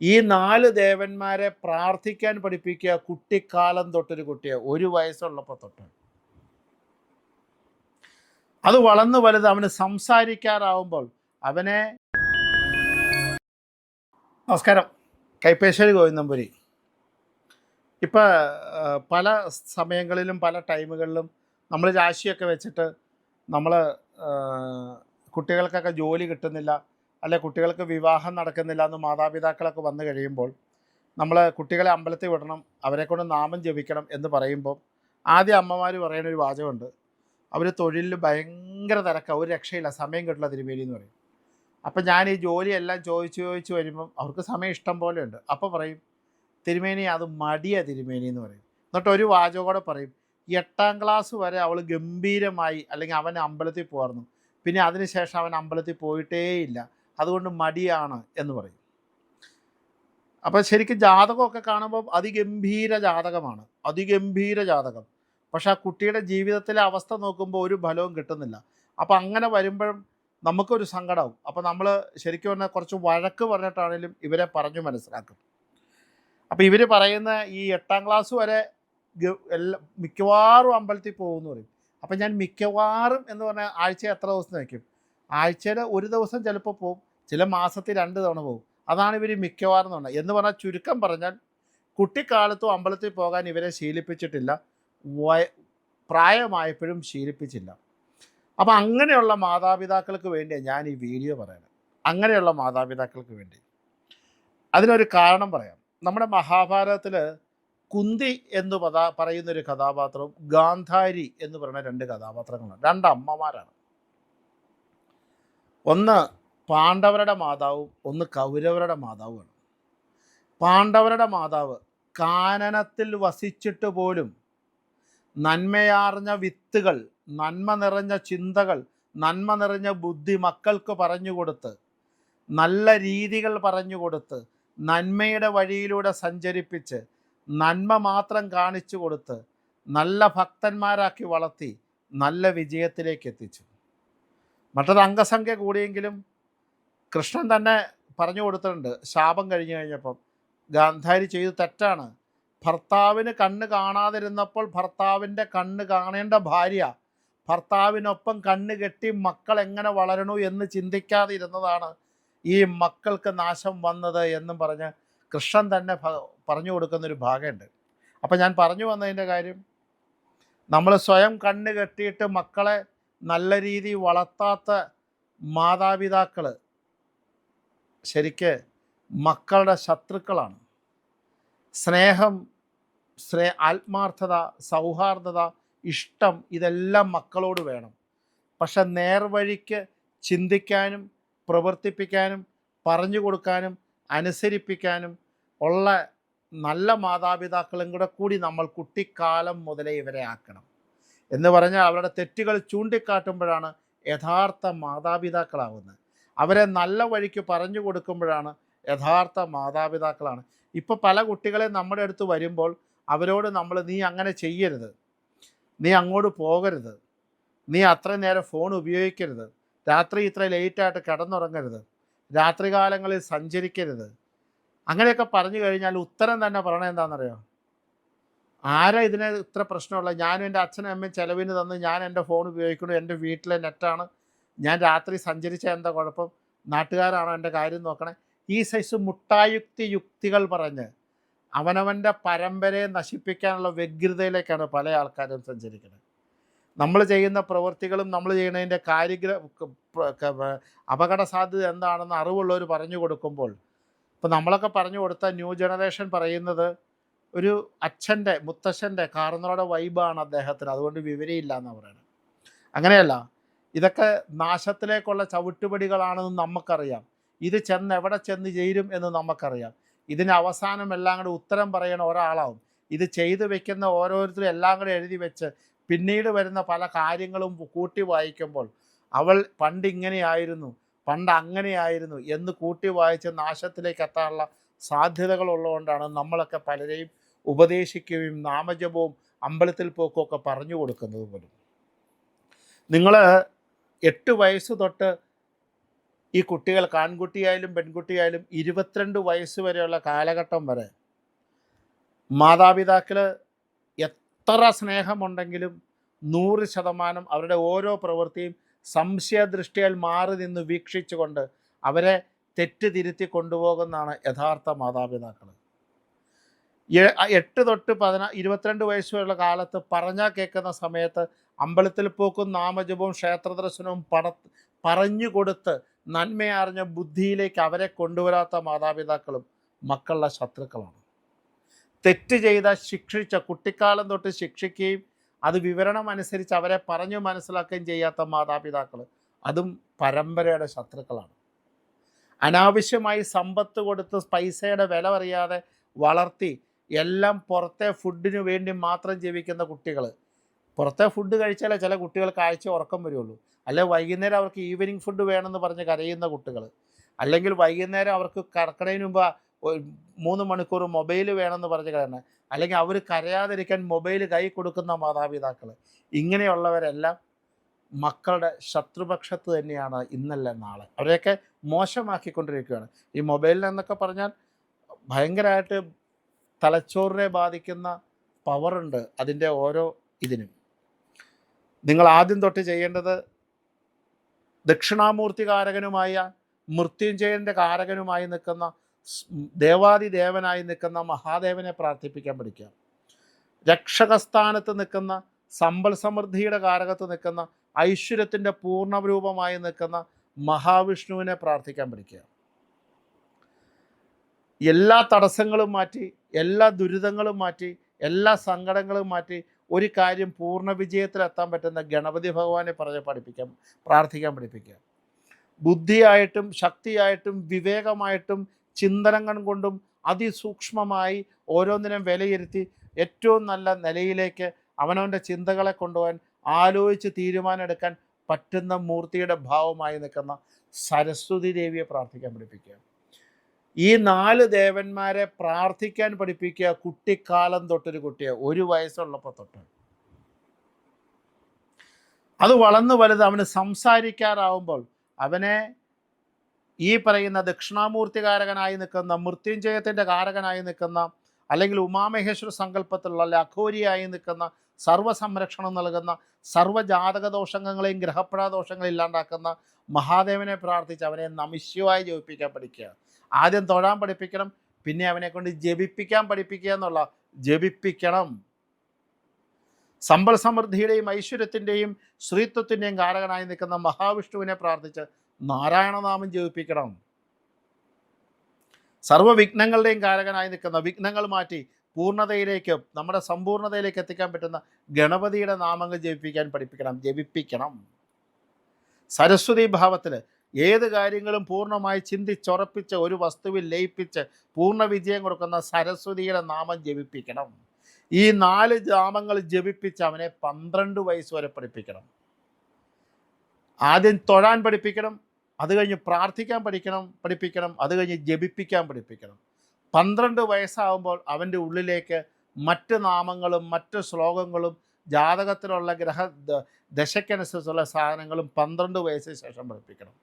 ഈ നാല് ദേവന്മാരെ പ്രാർത്ഥിക്കാൻ പഠിപ്പിക്കുക കുട്ടിക്കാലം തൊട്ടൊരു കുട്ടിയെ ഒരു വയസ്സുള്ളപ്പോൾ തൊട്ട്. അത് വളർന്നു വലുത് അവന് സംസാരിക്കാറാവുമ്പോൾ അവനെ നമസ്കാരം. കൈപ്പേശ്വരി ഗോവിന്ദംപുരി ഇപ്പം പല സമയങ്ങളിലും പല ടൈമുകളിലും നമ്മൾ രാശിയൊക്കെ വെച്ചിട്ട് നമ്മൾ കുട്ടികൾക്കൊക്കെ ജോലി കിട്ടുന്നില്ല. അല്ലെ കുട്ടികൾക്ക് വിവാഹം നടക്കുന്നില്ല എന്ന് മാതാപിതാക്കളൊക്കെ വന്നു കഴിയുമ്പോൾ നമ്മൾ കുട്ടികളെ അമ്പലത്തിൽ വിടണം അവരെക്കൊണ്ട് നാമം ജപിക്കണം എന്ന് പറയുമ്പോൾ ആദ്യം അമ്മമാർ പറയുന്ന ഒരു വാചകമുണ്ട്. അവർ തൊഴിലിൽ ഭയങ്കര തിരക്കാണ് ഒരു രക്ഷയില്ല സമയം കിട്ടില്ല തിരുമേനി എന്ന് പറയും. അപ്പം ഞാൻ ഈ ജോലിയെല്ലാം ചോദിച്ചു ചോദിച്ചു വരുമ്പം അവർക്ക് സമയം ഇഷ്ടം പോലെ ഉണ്ട്. അപ്പോൾ പറയും തിരുമേനി അത് മടിയ തിരുമേനി എന്ന് പറയും. എന്നിട്ട് ഒരു വാചകോടെ പറയും എട്ടാം ക്ലാസ് വരെ അവൾ ഗംഭീരമായി അല്ലെങ്കിൽ അവൻ അമ്പലത്തിൽ പോകാറുന്നു പിന്നെ അതിനുശേഷം അവൻ അമ്പലത്തിൽ പോയിട്ടേയില്ല. അതുകൊണ്ട് മടിയാണ് എന്ന് പറയും. അപ്പോൾ ശരിക്കും ജാതകമൊക്കെ കാണുമ്പോൾ അതിഗംഭീര ജാതകമാണ്. അതിഗംഭീര ജാതകം. പക്ഷെ ആ കുട്ടിയുടെ ജീവിതത്തിലെ അവസ്ഥ നോക്കുമ്പോൾ ഒരു ഫലവും കിട്ടുന്നില്ല. അപ്പോൾ അങ്ങനെ വരുമ്പോഴും നമുക്കൊരു സങ്കടമാവും അപ്പോൾ നമ്മൾ ശരിക്കും പറഞ്ഞാൽ കുറച്ച് വഴക്ക് പറഞ്ഞിട്ടാണെങ്കിലും ഇവരെ പറഞ്ഞു മനസ്സിലാക്കും. അപ്പോൾ ഇവർ പറയുന്ന ഈ എട്ടാം ക്ലാസ് വരെ എല്ലാ മിക്കവാറും അമ്പലത്തിൽ പോകുമെന്ന് പറയും. അപ്പം ഞാൻ മിക്കവാറും എന്ന് പറഞ്ഞാൽ ആഴ്ച എത്ര ദിവസം വയ്ക്കും ആഴ്ചയിൽ ഒരു ദിവസം ചിലപ്പോൾ പോകും ചില മാസത്തിൽ രണ്ട് തവണ പോകും അതാണ് ഇവർ മിക്കവാറും പറഞ്ഞാൽ എന്ന് പറഞ്ഞാൽ ചുരുക്കം പറഞ്ഞാൽ കുട്ടിക്കാലത്തും അമ്പലത്തിൽ പോകാൻ ഇവരെ ശീലിപ്പിച്ചിട്ടില്ല. വയ പ്രായമായപ്പോഴും ശീലിപ്പിച്ചില്ല. അപ്പം അങ്ങനെയുള്ള മാതാപിതാക്കൾക്ക് വേണ്ടിയാണ് ഞാൻ ഈ വീഡിയോ പറയുന്നത്. അങ്ങനെയുള്ള മാതാപിതാക്കൾക്ക് വേണ്ടി. അതിനൊരു കാരണം പറയാം. നമ്മുടെ മഹാഭാരതത്തിൽ കുന്തി എന്ന് പറയുന്നൊരു കഥാപാത്രവും ഗാന്ധാരി എന്ന് പറയുന്ന രണ്ട് കഥാപാത്രങ്ങളാണ് രണ്ട് അമ്മമാരാണ്. ഒന്ന് പാണ്ഡവരുടെ മാതാവും ഒന്ന് കൗരവരുടെ മാതാവുമാണ്. പാണ്ഡവരുടെ മാതാവ് കാനനത്തിൽ വസിച്ചിട്ട് പോലും നന്മയാർന്ന വിത്തുകൾ നന്മ നിറഞ്ഞ ചിന്തകൾ നന്മ നിറഞ്ഞ ബുദ്ധി മക്കൾക്ക് പറഞ്ഞു കൊടുത്ത് നല്ല രീതികൾ പറഞ്ഞു കൊടുത്ത് നന്മയുടെ വഴിയിലൂടെ സഞ്ചരിപ്പിച്ച് നന്മ മാത്രം കാണിച്ചു കൊടുത്ത് നല്ല ഭക്തന്മാരാക്കി വളർത്തി നല്ല വിജയത്തിലേക്ക് എത്തിച്ചു. മറ്റത് അംഗസംഖ്യ കൂടിയെങ്കിലും കൃഷ്ണൻ തന്നെ പറഞ്ഞു കൊടുത്തിട്ടുണ്ട്. ശാപം കഴിഞ്ഞു കഴിഞ്ഞപ്പം. ഗാന്ധാരി ചെയ്ത് തെറ്റാണ്. ഭർത്താവിന് കണ്ണ് കാണാതിരുന്നപ്പോൾ ഭർത്താവിന്റെ കണ്ണ് കാണേണ്ട ഭാര്യ ഭർത്താവിനൊപ്പം കണ്ണ് കെട്ടി മക്കൾ എങ്ങനെ വളരണു എന്ന് ചിന്തിക്കാതെ ഇരുന്നതാണ് ഈ മക്കൾക്ക് നാശം വന്നത് എന്നും പറഞ്ഞ് കൃഷ്ണൻ തന്നെ പറഞ്ഞു കൊടുക്കുന്നൊരു ഭാഗമുണ്ട്. അപ്പം ഞാൻ പറഞ്ഞു വന്നതിന്റെ കാര്യം നമ്മൾ സ്വയം കണ്ണ് കെട്ടിയിട്ട് മക്കളെ നല്ല രീതി വളർത്താത്ത മാതാപിതാക്കൾ ശരിക്ക് മക്കളുടെ ശത്രുക്കളാണ്. സ്നേഹം സ്നേ ആത്മാർത്ഥത സൗഹാർദ്ദത ഇഷ്ടം ഇതെല്ലാം മക്കളോട് വേണം. പക്ഷെ നേർവഴിക്ക് ചിന്തിക്കാനും പ്രവർത്തിപ്പിക്കാനും പറഞ്ഞു കൊടുക്കാനും അനുസരിപ്പിക്കാനും ഉള്ള നല്ല മാതാപിതാക്കളും കൂടെ കൂടി നമ്മൾ കുട്ടിക്കാലം മുതലേ ഇവരെ ആക്കണം. എന്ന് പറഞ്ഞാൽ അവരുടെ തെറ്റുകൾ ചൂണ്ടിക്കാട്ടുമ്പോഴാണ് യഥാർത്ഥ മാതാപിതാക്കളാവുന്നത് അവരെ നല്ല വഴിക്ക് പറഞ്ഞു കൊടുക്കുമ്പോഴാണ് യഥാർത്ഥ മാതാപിതാക്കളാണ്. ഇപ്പോൾ പല കുട്ടികളെ നമ്മുടെ അടുത്ത് വരുമ്പോൾ അവരോട് നമ്മൾ നീ അങ്ങനെ ചെയ്യരുത്. നീ അങ്ങോട്ട് പോകരുത്. നീ അത്ര നേരം ഫോൺ ഉപയോഗിക്കരുത്. രാത്രി ഇത്ര ലേറ്റായിട്ട് കിടന്നുറങ്ങരുത്. രാത്രികാലങ്ങളിൽ സഞ്ചരിക്കരുത്. അങ്ങനെയൊക്കെ പറഞ്ഞു കഴിഞ്ഞാൽ ഉത്തരം തന്നെ പറയണത് എന്താണെന്നറിയോ? ആരാ ഇതിന് ഇത്ര പ്രശ്നമുള്ള ഞാനും എന്റെ അച്ഛനും അമ്മയും ചിലവിന് തന്ന് ഞാൻ എന്റെ ഫോൺ ഉപയോഗിക്കുന്നു. എന്റെ വീട്ടിലെ നെറ്റാണ് ഞാൻ രാത്രി സഞ്ചരിച്ച എന്താ കുഴപ്പം? നാട്ടുകാരാണോ എന്റെ കാര്യം നോക്കണേ? ഈ സൈസ് മുട്ടായുക്തി യുക്തികൾ പറഞ്ഞ് അവനവന്റെ പരമ്പരയെ നശിപ്പിക്കാനുള്ള വ്യഗ്രതയിലേക്കാണ് പല ആൾക്കാരും സഞ്ചരിക്കുന്നത് നമ്മൾ ചെയ്യുന്ന പ്രവൃത്തികളും നമ്മൾ ചെയ്യുന്നതിന്റെ കാര്യഗ്ര അപകട സാധ്യത എന്താണെന്ന് അറിവുള്ളവർ പറഞ്ഞു കൊടുക്കുമ്പോൾ ഇപ്പോൾ നമ്മളൊക്കെ പറഞ്ഞു കൊടുത്ത ന്യൂ ജനറേഷൻ പറയുന്നത് ഒരു അച്ഛന്റെ മുത്തശ്ശന്റെ കാർന്നോടെ വൈബാണ് അദ്ദേഹത്തിന്. അതുകൊണ്ട് വിവരമില്ല എന്ന് പറയുന്നത് അങ്ങനെയല്ല ഇതൊക്കെ നാശത്തിലേക്കുള്ള ചവിട്ടുപടികളാണെന്ന് നമുക്കറിയാം. ഇത് ചെന്ന് എവിടെ ചെന്ന് ചേരും എന്ന് നമുക്കറിയാം. ഇതിന് അവസാനം എല്ലാം കൂടി ഉത്തരം പറയണ ഒരാളാവും. ഇത് ചെയ്തു വെക്കുന്ന ഓരോരുത്തരും എല്ലാം കൂടെ എഴുതി വെച്ച് പിന്നീട് വരുന്ന പല കാര്യങ്ങളും കൂട്ടി വായിക്കുമ്പോൾ അവൾ പണ്ട് ഇങ്ങനെയായിരുന്നു പണ്ട് അങ്ങനെയായിരുന്നു എന്ന് കൂട്ടി വായിച്ച് നാശത്തിലേക്ക് എത്താനുള്ള സാധ്യതകളുള്ളതുകൊണ്ടാണ് നമ്മളൊക്കെ പലരെയും ഉപദേശിക്കുകയും നാമജപവും അമ്പലത്തിൽ പോക്കുമൊക്കെ പറഞ്ഞു കൊടുക്കുന്നത് പോലും. നിങ്ങൾ എട്ട് വയസ്സ് തൊട്ട് ഈ കുട്ടികൾ ആൺകുട്ടിയായാലും പെൺകുട്ടിയായാലും ഇരുപത്തിരണ്ട് വയസ്സ് വരെയുള്ള കാലഘട്ടം വരെ മാതാപിതാക്കൾ എത്ര സ്നേഹമുണ്ടെങ്കിലും നൂറ് ശതമാനം അവരുടെ ഓരോ പ്രവൃത്തിയും സംശയദൃഷ്ടിയാൽ മാറി നിന്ന് വീക്ഷിച്ചുകൊണ്ട് അവരെ തെറ്റ് തിരുത്തി കൊണ്ടുപോകുന്നതാണ് യഥാർത്ഥ മാതാപിതാക്കൾ എട്ട് തൊട്ട് പതിനാ ഇരുപത്തിരണ്ട് വയസ്സ് വരെയുള്ള കാലത്ത് പറഞ്ഞാൽ കേൾക്കുന്ന സമയത്ത് അമ്പലത്തിൽ പോക്കും നാമജപവും ക്ഷേത്രദർശനവും പട പറഞ്ഞു കൊടുത്ത് നന്മയറിഞ്ഞ ബുദ്ധിയിലേക്ക് അവരെ കൊണ്ടുവരാത്ത മാതാപിതാക്കളും മക്കളുടെ ശത്രുക്കളാണ്. തെറ്റ് ചെയ്ത ശിക്ഷിച്ച കുട്ടിക്കാലം തൊട്ട് ശിക്ഷിക്കുകയും അത് വിവരണം അനുസരിച്ച് അവരെ പറഞ്ഞു മനസ്സിലാക്കുകയും ചെയ്യാത്ത മാതാപിതാക്കൾ അതും പരമ്പരയുടെ ശത്രുക്കളാണ്. അനാവശ്യമായി സമ്പത്ത് കൊടുത്ത് പൈസയുടെ വില അറിയാതെ വളർത്തി എല്ലാം പുറത്തെ ഫുഡിന് വേണ്ടി മാത്രം ജീവിക്കുന്ന കുട്ടികൾ പുറത്തെ ഫുഡ് കഴിച്ചാലേ ചില കുട്ടികൾക്ക് ആഴ്ച ഉറക്കം വരുള്ളൂ. അല്ലെ വൈകുന്നേരം അവർക്ക് ഈവനിങ് ഫുഡ് വേണമെന്ന് പറഞ്ഞ് കരയുന്ന കുട്ടികൾ അല്ലെങ്കിൽ വൈകുന്നേരം അവർക്ക് കറക്കണതിന് മുമ്പ് മൂന്ന് മണിക്കൂർ മൊബൈൽ വേണമെന്ന് പറഞ്ഞ് കരയണം അല്ലെങ്കിൽ അവർ കരയാതിരിക്കാൻ മൊബൈൽ കൈ കൊടുക്കുന്ന മാതാപിതാക്കൾ ഇങ്ങനെയുള്ളവരെല്ലാം മക്കളുടെ ശത്രുപക്ഷത്ത് തന്നെയാണ് ഇന്നല്ല നാളെ. അവരെയൊക്കെ മോശമാക്കിക്കൊണ്ടിരിക്കുകയാണ്. ഈ മൊബൈലിൽ എന്നൊക്കെ പറഞ്ഞാൽ ഭയങ്കരമായിട്ട് തലച്ചോറിനെ ബാധിക്കുന്ന പവറുണ്ട് അതിന്റെ ഓരോ ഇതിനും. നിങ്ങൾ ആദ്യം തൊട്ട് ചെയ്യേണ്ടത് ദക്ഷിണാമൂർത്തി കാരകനുമായ മൃത്യുഞ്ജയന്റെ കാരകനുമായി നിൽക്കുന്ന ദേവാദി ദേവാദിദേവനായി നിൽക്കുന്ന മഹാദേവനെ പ്രാർത്ഥിപ്പിക്കാൻ പഠിക്കുക. രക്ഷകസ്ഥാനത്ത് നിൽക്കുന്ന സമ്പൽ സമൃദ്ധിയുടെ കാരകത്ത് നിൽക്കുന്ന ഐശ്വര്യത്തിന്റെ പൂർണരൂപമായി നിൽക്കുന്ന മഹാവിഷ്ണുവിനെ പ്രാർത്ഥിക്കാൻ പഠിക്കുക. എല്ലാ തടസ്സങ്ങളും മാറ്റി എല്ലാ ദുരിതങ്ങളും മാറ്റി എല്ലാ സങ്കടങ്ങളും മാറ്റി ഒരു കാര്യം പൂർണ വിജയത്തിലെത്താൻ പറ്റുന്ന ഗണപതി ഭഗവാനെ പറഞ്ഞ് പഠിപ്പിക്കാം പ്രാർത്ഥിക്കാൻ പഠിപ്പിക്കുക ബുദ്ധിയായിട്ടും ശക്തിയായിട്ടും വിവേകമായിട്ടും ചിന്തനങ്ങൾ കൊണ്ടും അതിസൂക്ഷ്മമായി ഓരോന്നിനും വിലയിരുത്തി ഏറ്റവും നല്ല നിലയിലേക്ക് അവനവന്റെ ചിന്തകളെ കൊണ്ടുപോകാൻ ആലോചിച്ച് തീരുമാനമെടുക്കാൻ പറ്റുന്ന മൂർത്തിയുടെ ഭാവമായി നിൽക്കുന്ന സരസ്വതി ദേവിയെ പ്രാർത്ഥിക്കാൻ പഠിപ്പിക്കുക ഈ നാല് ദേവന്മാരെ പ്രാർത്ഥിക്കാൻ പഠിപ്പിക്കുക കുട്ടിക്കാലം തൊട്ടൊരു കുട്ടിയെ ഒരു വയസ്സുള്ളപ്പോൾ തൊട്ട്. അത് വളർന്നു വലുത് അവന് സംസാരിക്കാറാവുമ്പോൾ അവനെ ഈ പറയുന്ന ദക്ഷിണാമൂർത്തി കാരകനായി നിൽക്കുന്ന മൃത്യുഞ്ജയത്തിന്റെ കാരകനായി നിൽക്കുന്ന അല്ലെങ്കിൽ ഉമാമഹേശ്വര സങ്കല്പത്തിലുള്ള അഘോരിയായി നിൽക്കുന്ന സർവ സംരക്ഷണം നൽകുന്ന സർവജാതക ദോഷങ്ങളെയും ഗ്രഹപ്പഴ ദോഷങ്ങളെ ഇല്ലാണ്ടാക്കുന്ന മഹാദേവനെ പ്രാർത്ഥിച്ച് അവനെ നമിശ്യമായി ജപിപ്പിക്കാൻ പഠിക്കുക. ആദ്യം തൊഴാൻ പഠിപ്പിക്കണം പിന്നെ അവനെ കൊണ്ട് ജപിപ്പിക്കാൻ പഠിപ്പിക്കുക എന്നുള്ള ജപിപ്പിക്കണം. സമ്പൽ സമൃദ്ധിയുടെയും ഐശ്വര്യത്തിന്റെയും ശ്രീത്വത്തിന്റെയും കാരകനായി നിൽക്കുന്ന മഹാവിഷ്ണുവിനെ പ്രാർത്ഥിച്ച് നാരായണനാമം ജപിപ്പിക്കണം. സർവവിഘ്നങ്ങളുടെയും കാരകനായി നിൽക്കുന്ന വിഘ്നങ്ങൾ മാറ്റി പൂർണതയിലേക്ക് നമ്മുടെ സമ്പൂർണതയിലേക്ക് എത്തിക്കാൻ പറ്റുന്ന ഗണപതിയുടെ നാമങ്ങൾ ജപിപ്പിക്കാൻ പഠിപ്പിക്കണം ജപിപ്പിക്കണം. സരസ്വതി ഭാവത്തിൽ ഏത് കാര്യങ്ങളും പൂർണമായി ചിന്തിച്ചുറപ്പിച്ച് ഒരു വസ്തുവിൽ ലയിപ്പിച്ച് പൂർണ വിജയം കൊടുക്കുന്ന സരസ്വതിയുടെ നാമം ജപിപ്പിക്കണം. ഈ നാല് നാമങ്ങൾ ജപിപ്പിച്ച് അവനെ പന്ത്രണ്ട് വയസ്സ് വരെ പഠിപ്പിക്കണം. ആദ്യം തൊഴാൻ പഠിപ്പിക്കണം അത് കഴിഞ്ഞ് പ്രാർത്ഥിക്കാൻ പഠിക്കണം പഠിപ്പിക്കണം അത് കഴിഞ്ഞ് ജപിപ്പിക്കാൻ പഠിപ്പിക്കണം. പന്ത്രണ്ട് വയസ്സാകുമ്പോൾ അവന്റെ ഉള്ളിലേക്ക് മറ്റ് നാമങ്ങളും മറ്റ് ശ്ലോകങ്ങളും ജാതകത്തിലുള്ള ഗ്രഹ ദശയ്ക്കനുസരിച്ചുള്ള സാധനങ്ങളും പന്ത്രണ്ട് വയസ്സിന് ശേഷം പഠിപ്പിക്കണം.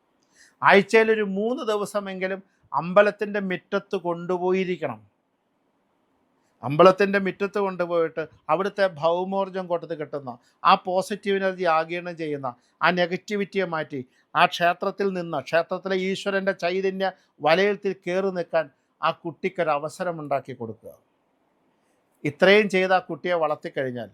ആഴ്ചയിൽ ഒരു മൂന്ന് ദിവസമെങ്കിലും അമ്പലത്തിന്റെ മുറ്റത്ത് കൊണ്ടുപോയിരിക്കണം. അമ്പലത്തിന്റെ മുറ്റത്ത് കൊണ്ടുപോയിട്ട് അവിടുത്തെ ഭൗമോർജം കൊടുത്ത് കിട്ടുന്ന ആ പോസിറ്റീവ് എനർജി ആഗീരണം ചെയ്യുന്ന ആ നെഗറ്റിവിറ്റിയെ മാറ്റി ആ ക്ഷേത്രത്തിൽ നിന്ന് ക്ഷേത്രത്തിലെ ഈശ്വരന്റെ ചൈതന്യ വലയത്തിൽ കയറി നിൽക്കാൻ ആ കുട്ടിക്കൊരു അവസരം ഉണ്ടാക്കി കൊടുക്കുക. ഇത്രയും ചെയ്ത് ആ കുട്ടിയെ വളർത്തിക്കഴിഞ്ഞാൽ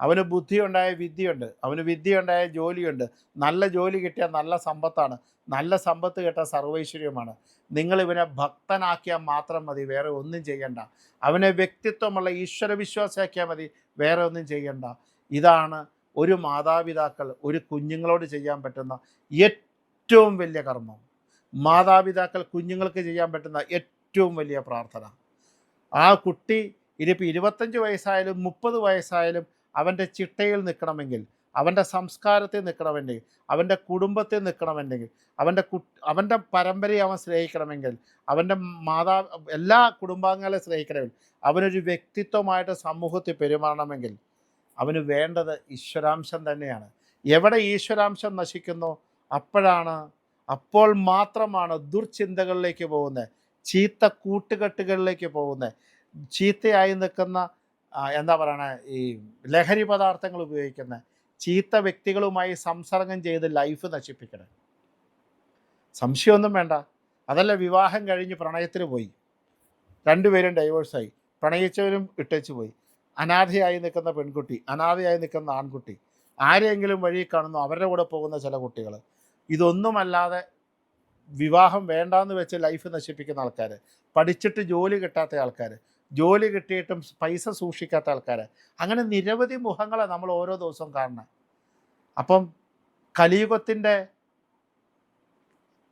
അവന് ബുദ്ധിയുണ്ടായ വിദ്യയുണ്ട് അവന് വിദ്യയുണ്ടായ ജോലിയുണ്ട് നല്ല ജോലി കിട്ടിയ നല്ല സമ്പത്താണ് നല്ല സമ്പത്ത് കിട്ട സർവൈശ്വര്യമാണ്. നിങ്ങൾ ഇവനെ ഭക്തനാക്കിയാൽ മാത്രം മതി വേറെ ഒന്നും ചെയ്യണ്ട. അവനെ വ്യക്തിത്വമുള്ള ഈശ്വര വിശ്വാസിയാക്കിയാൽ മതി വേറെ ഒന്നും ചെയ്യണ്ട. ഇതാണ് ഒരു മാതാപിതാക്കൾ ഒരു കുഞ്ഞുങ്ങളോട് ചെയ്യാൻ പറ്റുന്ന ഏറ്റവും വലിയ കർമ്മം. മാതാപിതാക്കൾ കുഞ്ഞുങ്ങൾക്ക് ചെയ്യാൻ പറ്റുന്ന ഏറ്റവും വലിയ പ്രാർത്ഥന. ആ കുട്ടി ഇനിയിപ്പോൾ ഇരുപത്തഞ്ച് വയസ്സായാലും മുപ്പത് വയസ്സായാലും അവന്റെ ചിട്ടയിൽ നിൽക്കണമെങ്കിൽ അവന്റെ സംസ്കാരത്തിൽ നിൽക്കണമെങ്കിൽ അവന്റെ കുടുംബത്തിൽ നിൽക്കണമെങ്കിൽ അവന്റെ കു അവന്റെ പരമ്പരയെ അവൻ സ്നേഹിക്കണമെങ്കിൽ അവന്റെ മാതാ എല്ലാ കുടുംബാംഗങ്ങളെ സ്നേഹിക്കണമെങ്കിൽ അവനൊരു വ്യക്തിത്വമായിട്ട് സമൂഹത്തിൽ പെരുമാറണമെങ്കിൽ അവന് വേണ്ടത് ഈശ്വരാംശം തന്നെയാണ്. എവിടെ ഈശ്വരാംശം നശിക്കുന്നോ അപ്പോഴാണ് അപ്പോൾ മാത്രമാണ് ദുർചിന്തകളിലേക്ക് പോകുന്നത്. ചീത്ത കൂട്ടുകെട്ടുകളിലേക്ക് പോകുന്നത് ചീത്തയായി നിൽക്കുന്ന എന്താ പറയണ ഈ ലഹരി പദാർത്ഥങ്ങൾ ഉപയോഗിക്കുന്ന ചീത്ത വ്യക്തികളുമായി സംസർഗം ചെയ്ത് ലൈഫ് നശിപ്പിക്കണം. സംശയമൊന്നും വേണ്ട. അതല്ല വിവാഹം കഴിഞ്ഞ് പ്രണയത്തിന് പോയി. രണ്ടുപേരും ഡൈവേഴ്സായി. പ്രണയിച്ചവരും ഇട്ടേച്ച് പോയി. അനാഥയായി നിൽക്കുന്ന പെൺകുട്ടി അനാഥയായി നിൽക്കുന്ന ആൺകുട്ടി. ആരെയെങ്കിലും വഴി കാണുന്നു അവരുടെ കൂടെ പോകുന്ന ചില കുട്ടികൾ ഇതൊന്നുമല്ലാതെ വിവാഹം വേണ്ടാന്ന് വെച്ച് ലൈഫ് നശിപ്പിക്കുന്ന ആൾക്കാർ പഠിച്ചിട്ട് ജോലി കിട്ടാത്ത ആൾക്കാർ ജോലി കിട്ടിയിട്ടും പൈസ സൂക്ഷിക്കാത്ത ആൾക്കാർ അങ്ങനെ നിരവധി മുഖങ്ങളെ നമ്മൾ ഓരോ ദിവസവും കാണണം അപ്പം കലിയുഗത്തിന്റെ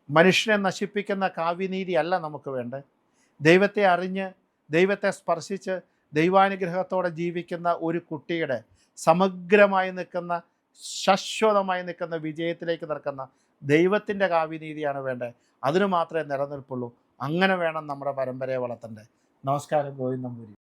മനുഷ്യനെ നശിപ്പിക്കുന്ന കാവ്യനീതി അല്ല നമുക്ക് വേണ്ടത്. ദൈവത്തെ അറിഞ്ഞ് ദൈവത്തെ സ്പർശിച്ച് ദൈവാനുഗ്രഹത്തോടെ ജീവിക്കുന്ന ഒരു കുട്ടിയുടെ സമഗ്രമായി നിൽക്കുന്ന ശാശ്വതമായി നിൽക്കുന്ന വിജയത്തിലേക്ക് നിൽക്കുന്ന ദൈവത്തിന്റെ കാവ്യനീതിയാണ് വേണ്ടത്. അതിനു മാത്രമേ നിലനിൽപ്പുള്ളൂ. അങ്ങനെ വേണം നമ്മുടെ പരമ്പരയെ വളർത്തേണ്ടത്. നമസ്കാരം. ഗോവിന്ദമ്പൂരി